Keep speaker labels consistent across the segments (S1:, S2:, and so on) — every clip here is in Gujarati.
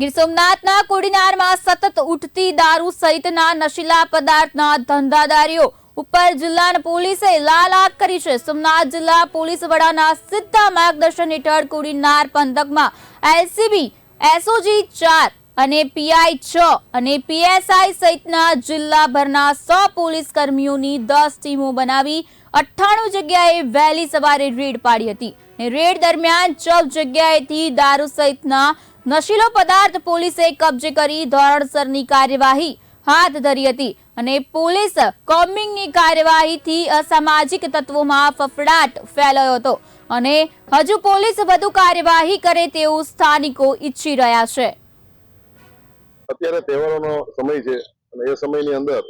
S1: ગીર સોમનાથના કોડીનારમાં સતત ઉઠતી દારૂ સહિતના નશીલા પદાર્થના ધંધાદારીઓ ઉપર જિલ્લા પોલીસે લાલ આંખ કરી છે. સોમનાથ જિલ્લા પોલીસ વડાના સીધા માર્ગદર્શન હેઠળ કોડીનાર પંથકમાં એલસીબી, એસઓજી ચાર અને પીઆઈ છ અને પીએસઆઈ સહિતના જિલ્લાભરના સો પોલીસ કર્મીઓની દસ ટીમો બનાવી અઠ્ઠાણું જગ્યાએ વહેલી સવારે રેડ પાડી હતી. રેડ દરમિયાન ચૌદ જગ્યાએથી દારૂ સહિતના નશીલો પદાર્થ પોલીસે કબજે કરી ધોરણસરની કાર્યવાહી હાથ ધરી હતી અને પોલીસ કોમ્બિંગની કાર્યવાહીથી અસામાજિક તત્વોમાં ફફડાટ ફેલાયો હતો અને હજુ પોલીસ વધુ કાર્યવાહી કરે તેવું સ્થાનિકો ઈચ્છી રહ્યા છે.
S2: અત્યારે તહેવારોનો સમય છે અને એ સમયની અંદર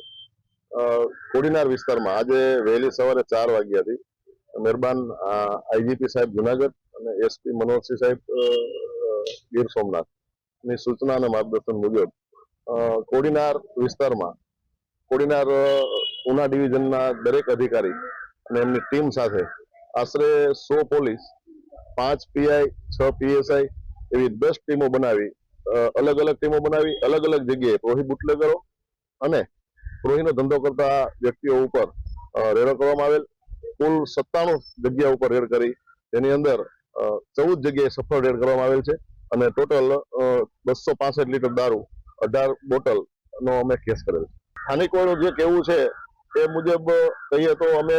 S2: કોડીનાર વિસ્તારમાં આજે વહેલી સવારે ચાર વાગ્યાથી મહેરબાન આઈજીપી સાહેબ જુનાગઢ અને એસપી મનોહરસિંહ સાહેબ ગીર સોમનાથની સૂચના અને માર્ગદર્શન મુજબ કોડીનાર વિસ્તારમાં, કોડીનાર ઉના ડિવિઝનના દરેક અધિકારી અને એમની ટીમ સાથે આશરે સો પોલીસ, પાંચ પીઆઈ, છ પીએસઆઈ એવી દસ ટીમો બનાવી અલગ અલગ ટીમો બનાવી, અલગ અલગ જગ્યાએ પ્રોહી બુટલેગરો અને પ્રોહીનો ધંધો કરતા વ્યક્તિઓ ઉપર રેડો કરવામાં આવેલ. કુલ સત્તાણું જગ્યા ઉપર રેડ કરી તેની અંદર ચૌદ જગ્યાએ સફળ રેડ કરવામાં આવેલ છે અને ટોટલ બસો પાસઠ લીટર દારૂ, અઢાર બોટલ નો અમે કેસ કરેલ સ્થાનિક સ્થાનિકોનું જે કેવું છે એ મુજબ, કહીએ તો અમે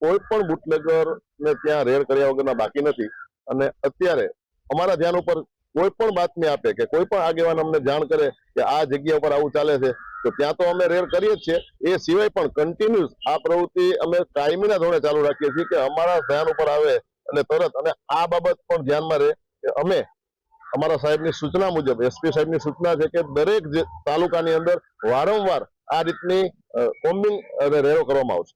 S2: કોઈ પણ બુટલેગર ને ત્યાં રેડ કર્યા વગરના બાકી નથી અને અત્યારે અમારા ધ્યાન ઉપર કોઈ પણ બાતમી આપે કે કોઈ પણ આગેવાન અમને જાણ કરે કે આ જગ્યા ઉપર આવું ચાલે છે, તો ત્યાં તો અમે રેડ કરીએ જ છીએ. એ સિવાય પણ કન્ટિન્યુઅસ આ પ્રવૃત્તિ અમે કાયમીના ધોરણે ચાલુ રાખીએ છીએ કે અમારા ધ્યાન ઉપર આવે અને તરત અને આ બાબત પણ ધ્યાનમાં રહે કે અમે અમારા સાહેબની સૂચના મુજબ, એસપી સાહેબની સૂચના છે કે દરેક તાલુકાની અંદર વારંવાર આ રીતની કોમ્બિંગ અને રેડો કરવામાં આવશે.